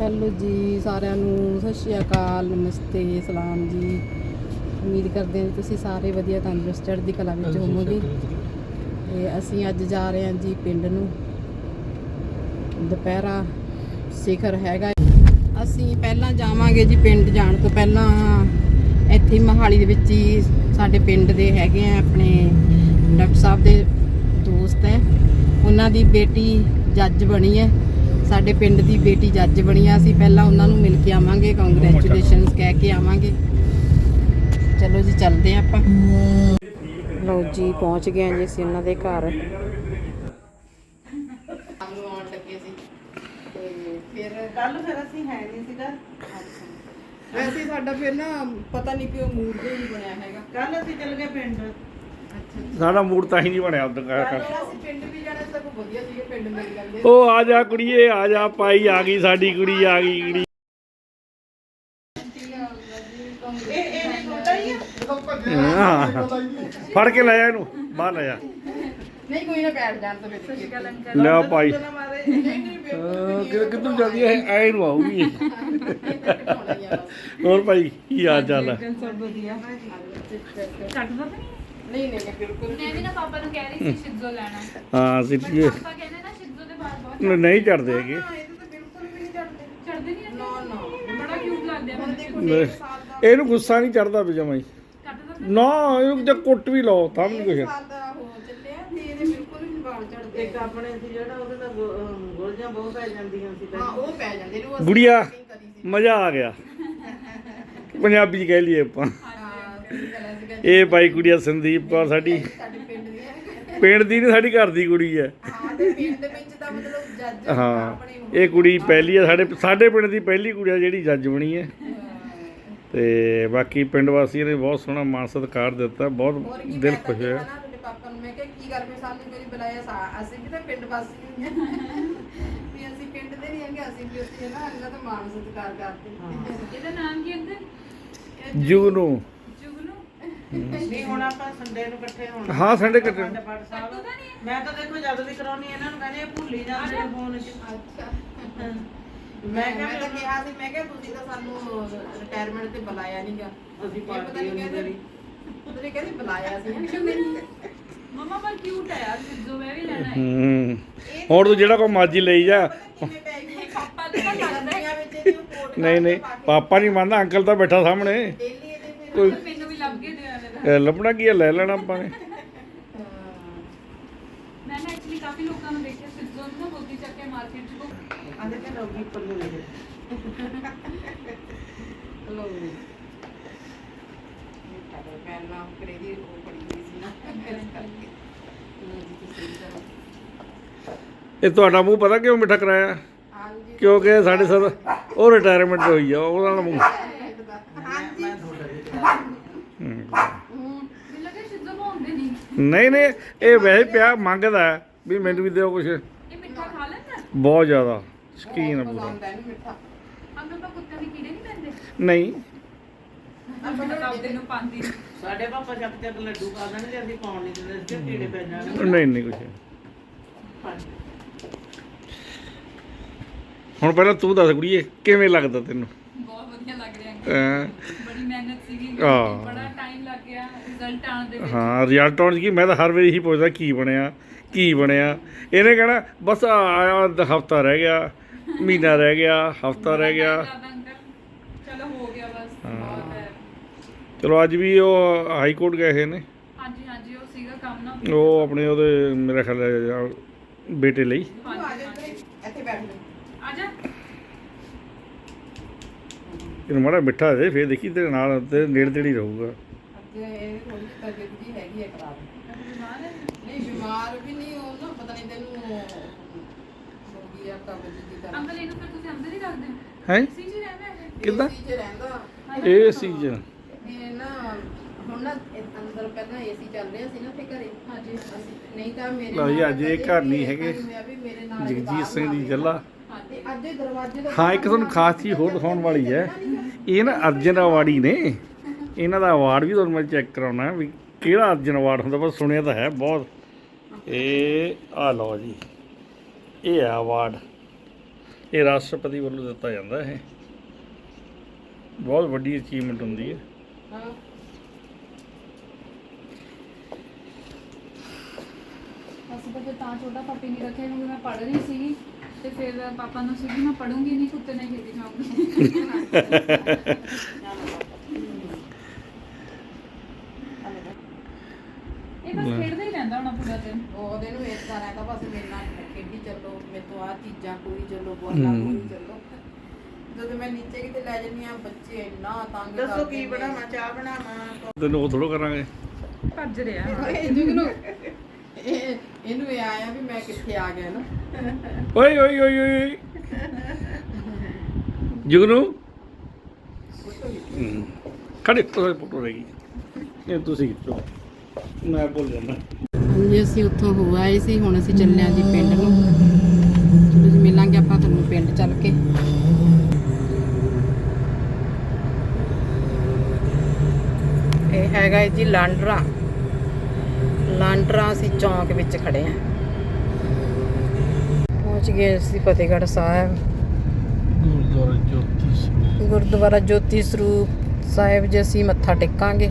Hello ਜੀ ਸਾਰਿਆਂ ਨੂੰ ਸਤਿ ਸ਼੍ਰੀ ਅਕਾਲ ਨਮਸਤੇ ਸਲਾਮ ਜੀ। ਉਮੀਦ ਕਰਦੇ ਹਾਂ ਤੁਸੀਂ ਸਾਰੇ ਵਧੀਆ ਤੰਦਰੁਸਤ ਚੜ੍ਹਦੀ ਕਲਾ ਵਿੱਚ ਹੋਵੋਗੇ। ਤੇ ਅਸੀਂ ਅੱਜ ਜਾ ਰਹੇ ਹਾਂ ਜੀ ਪਿੰਡ ਨੂੰ। ਦੁਪਹਿਰਾ ਸਿਖਰ ਹੈਗਾ। ਅਸੀਂ ਪਹਿਲਾਂ ਜਾਵਾਂਗੇ ਜੀ ਪਿੰਡ ਜਾਣ ਤੋਂ ਪਹਿਲਾਂ। ਇੱਥੇ ਮਹਾਲੀ ਦੇ ਵਿੱਚ ਹੀ ਸਾਡੇ ਪਿੰਡ ਦੇ ਹੈਗੇ ਆ ਆਪਣੇ ਡਾਕਟਰ ਸਾਹਿਬ ਦੇ ਦੋਸਤ ਹੈ। ਉਹਨਾਂ ਦੀ ਬੇਟੀ ਜੱਜ ਬਣੀ ਹੈ। ਸਾਡੇ ਪਿੰਡ ਦੀ ਬੇਟੀ ਜੱਜ ਬਣੀ ਆ ਅਸੀਂ ਪਹਿਲਾਂ ਉਹਨਾਂ ਨੂੰ ਮਿਲ ਕੇ ਆਵਾਂਗੇ ਕੰਗ੍ਰੈਚੁਲੇਸ਼ਨਸ ਕਹਿ ਕੇ ਆਵਾਂਗੇ। ਚਲੋ ਜੀ ਚੱਲਦੇ ਹਾਂ ਆਪਾਂ। ਲਓ ਜੀ ਪਹੁੰਚ ਗਏ ਹਾਂ ਜੀ ਅਸੀਂ ਉਹਨਾਂ ਦੇ ਘਰ। ਸਾਨੂੰ ਆਉਣ ਲੱਗੇ ਸੀ। ਤੇ ਫਿਰ ਕੱਲ ਫਿਰ ਅਸੀਂ ਹੈ ਨਹੀਂ ਸੀਗਾ। ਵੈਸੇ ਸਾਡਾ ਫਿਰ ਨਾ ਪਤਾ ਨਹੀਂ ਕਿਉਂ ਮੂਡ ਦੇ ਨਹੀਂ ਬਣਿਆ ਹੈਗਾ। ਕੱਲ ਅਸੀਂ ਚੱਲ ਗਏ ਪਿੰਡ। ਸਾਡਾ ਮੂਡ ਤਾਂ ਹੀ ਨਹੀਂ ਬਣਿਆ ਉਦੋਂ ਕਾ ਅਸੀਂ ਪਿੰਡ ਵੀ ਜਾਣਾ ਸੀ ਤਾਂ ਕੋਈ ਵਧੀਆ ਸੀਗੇ ਪਿੰਡ ਮਿਲ ਜਾਂਦੇ। ਉਹ ਆ ਜਾ ਕੁੜੀਏ ਆ ਜਾ ਪਾਈ ਆ ਗਈ ਸਾਡੀ ਕੁੜੀ ਆ ਗਈ ਕੁੜੀ। ਇਹ ਇਹ ਨਹੀਂ ਛੋਟਾ ਹੀ ਆ। ਹਾਂ। ਫੜ ਕੇ ਲੈ ਜਾ ਇਹਨੂੰ ਬਾਹਰ ਲੈ ਜਾ। ਨਹੀਂ ਕੋਈ ਨਾ ਬੈਠ ਜਾਣ ਤਾਂ ਫਿਰ ਲੈ ਮਾਰੇ। ਕਿ ਕਿੱਧਰ ਜਾਂਦੀ ਹੈ ਐ ਨੂੰ ਆਊਗੀ। ਹੋਰ ਭਾਈ ਕੀ ਹਾਲ ਚਾਲ ਹੈ ਸਭ ਵਧੀਆ। ਨਹੀਂ? ਨਹੀਂ ਨਹੀਂ, ਬਿਲਕੁਲ ਮੈਂ ਵੀ ਨਾ ਪਾਪਾ ਨੂੰ ਕਹਿ ਰਹੀ ਸੀ ਸ਼ਿਜ਼ੋ ਲੈਣਾ। ਹਾਂ ਸਿੱਟੀਏ ਪਾਪਾ ਕਹਿੰਦੇ ਨਾ ਸ਼ਿਜ਼ੋ ਦੇ ਬਾਲ ਬਹੁਤ ਨਹੀਂ ਚੜਦੇ ਹੈਗੇ। ਇਹ ਤਾਂ ਬਿਲਕੁਲ ਵੀ ਨਹੀਂ ਚੜਦੇ ਚੜਦੇ ਨਹੀਂ ਨਾ ਨਾ। ਬੜਾ ਕਿਊਟ ਲੱਗਦਾ ਹੁਣ ਮੈਨੂੰ। ਦੇਖੋ ਡੇਢ ਸਾਲ ਦਾ ਇਹਨੂੰ ਗੁੱਸਾ ਨਹੀਂ ਚੜਦਾ ਬਿਜਮਾ ਹੀ ਕੱਟ ਦੋ ਨਾ? ਇਹਨੂੰ ਜੇ ਕੁੱਟ ਵੀ ਲਾਓ ਤਾਂ ਵੀ ਨਹੀਂ ਡੇਢ ਕੁਛ ਸਾਲ ਦਾ ਹੋ ਚੱਲਿਆ ਤੇ ਇਹਦੇ ਬਿਲਕੁਲ ਵੀ ਨਹੀਂ ਵਾਲ ਚੜਦੇ ਇੱਕ ਆਪਣੇ ਸੀ ਜਿਹੜਾ ਉਹਦੇ ਦਾ ਗੋਲੀਆਂ ਬਹੁਤ ਪੈ ਜਾਂਦੀਆਂ ਸੀ ਹਾਂ ਉਹ ਪੈ ਜਾਂਦੇ ਨੇ ਉਹ ਅਸੀਂ ਗੁੜੀਆ cutting ਕਰੀ ਸੀ। ਮਜ਼ਾ ਆ ਗਿਆ। ਪੰਜਾਬੀ ਚ ਕਹਿ ਲਈਏ ਆਪਾਂ। ਇਹ ਭਾਈ ਕੁੜੀਆ ਸੰਦੀਪ ਕੌਰ ਸਾਡੀ। ਸਾਡੇ ਪਿੰਡ ਦੀ ਹੈ ਪਿੰਡ ਦੀ ਨਹੀਂ ਸਾਡੀ ਘਰ ਦੀ ਕੁੜੀ ਹੈ। ਹਾਂ ਤੇ ਪਿੰਡ ਦੇ ਵਿੱਚ ਤਾਂ ਮਤਲਬ ਜੱਜ ਹਾਂ ਆਪਣੇ ਹੁੰਦੇ ਇਹ ਕੁੜੀ ਪਹਿਲੀ ਹੈ ਸਾਡੇ ਸਾਡੇ ਪਿੰਡ ਦੀ ਪਹਿਲੀ ਕੁੜੀ ਜਿਹੜੀ ਜੱਜ ਬਣੀ ਹੈ। ਤੇ ਬਾਕੀ ਪਿੰਡ ਵਾਸੀਆਂ ਨੇ ਬਹੁਤ ਸੋਹਣਾ ਮਾਣ ਸਤਿਕਾਰ ਦਿੱਤਾ ਬਹੁਤ ਦਿਲ ਖੁਸ਼ ਹੋਇਆ। ਪਾਪਾ ਨੂੰ? ਮੈਂ ਕਿਹਾ ਕੀ ਗੱਲ ਵੀ ਸਾਨੂੰ ਮੇਰੀ ਬੁਲਾਇਆ ਸਾ- ਅਸੀਂ ਵੀ ਤਾਂ ਪਿੰਡ ਵਾਸੀ ਹੀ ਹਾਂ। ਵੀ ਅਸੀਂ ਪਿੰਡ ਦੇ ਨਹੀਂ ਹੈਗੇ ਅਸੀਂ ਵੀ ਉੱਥੇ ਨਾ ਇਹਨਾਂ ਦਾ ਮਾਣ ਸਤਿਕਾਰ ਕਰਦੇ ਇਹਦਾ ਨਾਮ ਕੀ ਅੰਦਰ ਜੁਗਨੂ ਜੁਗਨੂ ਨਹੀਂ ਹੁਣ ਆਪਾਂ ਸੰਡੇ ਨੂੰ ਇਕੱਠੇ ਹੋਣਾ। ਹਾਂ ਸੰਡੇ ਸਾਹਿਬ। ਮੈਂ ਤਾਂ ਦੇਖੋ ਜਦ ਵੀ ਕਰਾਉਣੀ ਇਹਨਾਂ ਨੂੰ ਕਹਿੰਦੇ ਇਹ ਭੁੱਲ ਹੀ ਜਾਂਦੇ ਨੇ ਫੋਨ 'ਚ। ਅੱਛਾ ਮੈਂ ਕਿਹਾ ਮੈਂ ਤਾਂ ਕਿਹਾ ਸੀ ਮੈਂ ਕਿਹਾ ਤੁਸੀਂ ਤਾਂ ਸਾਨੂੰ ਰਿਟਾਇਰਮੈਂਟ ਤੇ ਬੁਲਾਇਆ ਨਹੀਂਗਾ ਅਸੀਂ ਪਾਰਟੀ ਨਹੀਂ ਹੋਣੀ ਕਹਿੰਦੇ ਕਰੀ। ਉਹਨੇ ਕਹਿੰਦੇ ਬੁਲਾਇਆ ਸੀ ਮਮਾ ਪਰ ਕਿਊਟ ਹੈ ਯਾਰ ਸ਼ਿਜ਼ੋ ਮੈਂ ਵੀ ਲੈਣਾ ਹੈ। ਹੂੰ। ਹੁਣ ਤੂੰ ਜਿਹੜਾ ਕੋ ਮਰਜ਼ੀ ਲਈ ਜਾ। ਕਿਵੇਂ ਪੈ ਗਈ ਪਾਪਾ ਦੇ ਤਾਂ ਲੱਗਦਾ ਹੈ। ਗਰਮੀਆਂ ਵਿੱਚ ਇਹਦੀ ਉਹ ਕੋਟ ਨਹੀਂ ਨਹੀਂ ਪਾਪਾ ਨਹੀਂ ਮੰਨਦਾ ਅੰਕਲ ਤਾਂ ਬੈਠਾ ਸਾਹਮਣੇ। ਡੇਲੀ ਇਹਦੇ ਫਿਰ ਕੋਈ ਮੈਨੂੰ ਵੀ ਲੱਭ ਕੇ ਦਿਓ ਇਹਦਾ ਇਹ ਲੱਭਣਾ ਕੀ ਹੈ? ਲੈ ਲੈਣਾ ਆਪਾਂ ਨੇ। ਮੈਂ ਨਾ ਐਕਚੁਅਲੀ ਕਾਫੀ ਲੋਕਾਂ ਨੂੰ ਦੇਖਿਆ ਸ਼ਿਜ਼ੋ ਨੂੰ ਨਾ ਬੋਤੀ ਚੱਕ ਕੇ ਮਾਰਕੀਟ 'ਚ ਕੋ। ਆਂਦੇ ਕਿ ਰੋਗੀ ਪੱਲੇ ਲੈ ਜਾ। ਲੋ ਮੈਂ ਨਾ ਕਰੇ ਦੀ ਉਹ ਪੜੀ ਹੋਈ ਸੀ ਨਾ ਇਸ ਕਰਕੇ। ਲਓ ਜੀ ਤੁਸੀਂ ਕਰੋ। ਇਹ ਤੁਹਾਡਾ ਮੂੰਹ ਪਤਾ ਕਿਉਂ ਮਿੱਠਾ ਕਰਾਇਆ? ਹਾਂਜੀ ਕਿਉਂਕਿ ਸਾਡੇ ਸਰ ਉਹ ਰਿਟਾਇਰਮੈਂਟ ਹੋਈ ਆ ਉਹਦਾ ਨਾਲ ਮੂੰਹ ਹਾਂਜੀ ਮੈਂ ਤੁਹਾਡਾ ਵੀ ਹੂੰ। ਮੈਨੂੰ ਲੱਗਾ ਸ਼ਿਜ਼ੋ ਨੂੰ ਹੁੰਦੇ ਨਹੀਂ ਨਹੀਂ ਇਹ ਵੈਸੇ ਪਿਆ ਮੰਗਦਾ ਵੀ ਮੈਨੂੰ ਵੀ ਦਿਓ ਕੁਛ। ਇਹ ਮਿੱਠਾ ਖਾ ਲੈਂਦਾ? ਬਹੁਤ ਜ਼ਿਆਦਾ ਸ਼ਕੀਨ ਪੂਰਾ। ਮਿੱਠਾ। ਅੰਕਲ ਤਾਂ ਦੇ ਕੀੜੇ ਨਹੀਂ ਪੈਂਦੇ? ਨਹੀਂ। ਅੰਕਲ ਤਾਂ ਉਹਦੇ ਨੂੰ ਪਾਉਂਦੀ ਨਹੀਂ। ਸਾਡੇ ਪਾਪਾ ਚੱਕ ਚੱਕ ਲੱਡੂ ਖਾ ਦੇਣਗੇ ਅਸੀਂ ਪਾਉਣ ਨਹੀਂ ਦਿੰਦੇ ਸੀ ਕੀੜੇ ਪੈ ਜਾਣਗੇ। ਨਹੀਂ ਨਹੀਂ ਕੁਛ। ਹੁਣ ਪਹਿਲਾਂ ਤੂੰ ਦੱਸ ਕੁੜੀਏ ਕਿਵੇਂ ਲੱਗਦਾ ਤੈਨੂੰ? ਬਹੁਤ ਵਧੀਆ ਲੱਗ ਰਿਹਾ। ਅੰਕਲ ਹੈਂ? ਬੜੀ ਮਿਹਨਤ ਸੀਗੀ ਹਾਂ। ਬੜਾ ਟਾਈਮ ਲੱਗ ਗਿਆ ਰਿਜ਼ਲਟ ਆਉਣ ਦੇ ਵਿੱਚ। ਹਾਂ ਰਿਜ਼ਲਟ ਆਉਣ 'ਚ ਕੀ ਮੈਂ ਤਾਂ ਹਰ ਵਾਰੀ ਇਹੀ ਪੁੱਛਦਾ ਕੀ ਬਣਿਆ ਕੀ ਬਣਿਆ? ਇਹਨੇ ਕਹਿਣਾ ਬਸ ਆਇਆ ਹਫਤਾ ਰਹਿ ਗਿਆ ਮਹੀਨਾ ਰਹਿ ਗਿਆ ਹਫਤਾ ਰਹਿ ਗਿਆ। ਬੜਾ time ਲੱਗਦਾ ਅੰਕਲ ਚਲੋ ਹੋ ਗਿਆ ਬਸ ਬਹੁਤ ਹੈ। ਚਲੋ ਅੱਜ ਵੀ ਉਹ ਹਾਈ ਕੋਰਟ ਗਏ ਹੋਏ ਨੇ? ਹਾਂਜੀ ਹਾਂਜੀ ਉਹ ਸੀਗਾ ਕੰਮ ਨਾ। ਉਹ ਆਪਣੇ ਉਹਦੇ ਮੇਰਾ ਖਿਆਲ ਹੈ ਬੇਟੇ ਲਈ। ਤੂੰ ਆ ਜਾ ਇੱਧਰ, ਇੱਥੇ ਬੈਠ ਜਾ। ਇਹਨੂੰ ਮਾੜਾ ਮਿੱਠਾ ਦੇ ਫੇਰ ਦੇਖੀ ਤੇਰੇ ਨਾਲ ਤੇ ਨੇੜੇ ਤੇੜੇ ਰਹੂਗਾ। ਇਹ ਥੋੜੀ ਜਿਹੀ ਤਬੀਅਤ ਜੀ ਹੈਗੀ ਹੈ ਖਰਾਬ। ਬਿਮਾਰ ਹੈ ਨਹੀਂ ਬਿਮਾਰ ਵੀ ਨਹੀਂ ਉਹ ਨਾ ਪਤਾ ਨਹੀਂ ਤੈਨੂੰ ਹੋ ਗਈ ਆ ਕਬਜ਼ ਦੀ ਤਰ੍ਹਾਂ। ਅੰਕਲ ਇਹਨੂੰ ਫਿਰ ਤੁਸੀਂ ਅੰਦਰ ਹੀ ਰੱਖਦੇ ਹੋ? ਹੈ ਸੀ ਜੀ ਰਹਿੰਦਾ ਹੈ ਕਿੱਦਾਂ? AC 'ਚ ਰਹਿੰਦਾ। ਇਹ ਸੀਜ਼ਨ ਇਹ ਨਾ ਹੁਣ ਨਾ ਅੰਦਰ ਪਹਿਲਾਂ ਏਸੀ ਚੱਲ ਰਿਹਾ ਸੀ ਨਾ ਤੇ ਘਰੇ। ਹਾਂਜੀ। ਅਸੀਂ ਨਹੀਂ ਤਾਂ ਮੇਰੇ ਲਓ ਜੀ, ਅੱਜ ਇਹ ਘਰ ਨਹੀਂ ਹੈਗੇ। ਜਗਜੀਤ ਸਿੰਘ ਦੀ ਜੱਲਾ। ਤੇ ਅੱਜ ਇਹ ਦਰਵਾਜ਼ੇ ਦਾ ਹਾਂ ਇੱਕ ਤੁਹਾਨੂੰ ਖਾਸ ਚੀਜ਼ ਹੋਰ ਦਿਖਾਉਣ ਵਾਲੀ ਹੈ। ਇਹ ਨਾ ਅਰਜਨ ਅਵਾਰਡੀ ਨੇ। ਇਹਨਾਂ ਦਾ ਅਵਾਰਡ ਵੀ ਤੁਹਾਨੂੰ ਮੈਂ ਚੈੱਕ ਕਰਾਉਣਾ ਵੀ ਕਿਹੜਾ ਅਰਜਨ ਅਵਾਰਡ ਹੁੰਦਾ, ਬਸ ਸੁਣਿਆ ਤਾਂ ਹੈ ਬਹੁਤ। ਇਹ ਆ ਲਓ ਜੀ, ਇਹ ਹੈ ਅਵਾਰਡ। ਇਹ ਰਾਸ਼ਟਰਪਤੀ ਵੱਲੋਂ ਦਿੱਤਾ ਜਾਂਦਾ ਹੈ ਬਹੁਤ ਵੱਡੀ ਅਚੀਵਮੈਂਟ ਹੁੰਦੀ ਹੈ। ਅਸੀਂ ਤਾਂ ਫਿਰ ਤਾਂ ਛੋਟਾ ਪਾਪੀ ਨਹੀਂ ਰੱਖਿਆ ਕਿਉਂਕਿ ਮੈਂ ਪੜ੍ਹ ਰਹੀ ਸੀਗੀ। ਤੇ ਫਿਰ ਪਾਪਾ ਨੂੰ ਸੀਗੀ ਮੈਂ ਪੜੂੰਗੀ ਨਹੀਂ ਕੁੱਤੇ ਨੇ ਖੇਤੀ ਖਾਊਂਗੀ ਇਹ ਬਸ ਖੇਡਦਾ ਹੀ ਰਹਿੰਦਾ ਹੋਣਾ ਪੂਰਾ ਦਿਨ। ਉਹਦੇ ਨੂੰ ਇਸ ਤਰ੍ਹਾਂ ਦਾ ਬਸ ਮੇਰੇ ਨਾਲ ਖੇਡੀ ਚੱਲੋ ਮੇਰੇ ਤੋਂ ਆ ਚੀਜ਼ਾਂ ਕੋਈ ਚੱਲੋ ਬੋਲਾ। ਕੋਈ ਚੱਲੋ। ਜਦੋਂ ਮੈਂ ਨੀਚੇ ਕਿਤੇ ਲੈ ਜੰਨੀ ਆ ਬੱਚੇ ਇੰਨਾ ਤੰਗ ਦੱਸੋ ਕਰਦੇ ਕੀ ਨੇ। ਬਣਾਵਾਂ ਚਾਹ ਬਣਾਵਾਂ? ਤੈਨੂੰ ਉਹ ਥੋੜੋ ਕਰਾਂਗੇ। ਭੱਜ ਰਿਹਾ। ਇਹ ਇਹਨੂੰ ਇਹ ਆਇਆ ਵੀ ਮੈਂ ਕਿੱਥੇ ਆ ਗਿਆ ਨਾ। ਓਏ ਓਏ ਓਏ ਓਏ। ਜੁਗਨੂ। ਹਮ, ਖੜੇ ਤੋਂ ਫੋਟੋ ਰਹੇਗੀ ਇਹ ਤੁਸੀਂ ਖਿੱਚੋ। ਮੈਂ ਭੁੱਲ ਜਾਂਦਾ। ਹਾਂਜੀ ਅਸੀਂ ਉੱਥੋਂ ਹੋ ਆਏ ਸੀ ਹੁਣ ਅਸੀਂ ਚੱਲੇ ਆਂ ਜੀ ਪਿੰਡ ਨੂੰ। ਚਲੋ ਜੀ ਮਿਲਾਂਗੇ ਆਪਾਂ ਤੁਹਾਨੂੰ ਪਿੰਡ ਚੱਲ ਕੇ। ਇਹ ਹੈਗਾ ਹੈ ਜੀ ਲਾਂਡਰਾ। ਲਾਂਡਰਾ ਅਸੀਂ ਚੌਂਕ ਵਿੱਚ ਖੜੇ ਆਂ ਪਹੁੰਚ ਗਏ ਅਸੀਂ ਫਤਿਹਗੜ੍ਹ ਸਾਹਿਬ। ਗੁਰਦੁਆਰਾ ਜੋਤੀ ਸਰੂਪ। ਗੁਰਦੁਆਰਾ ਜੋਤੀ ਸਰੂਪ ਸਾਹਿਬ ਜੀ ਅਸੀਂ ਮੱਥਾ ਟੇਕਾਂਗੇ।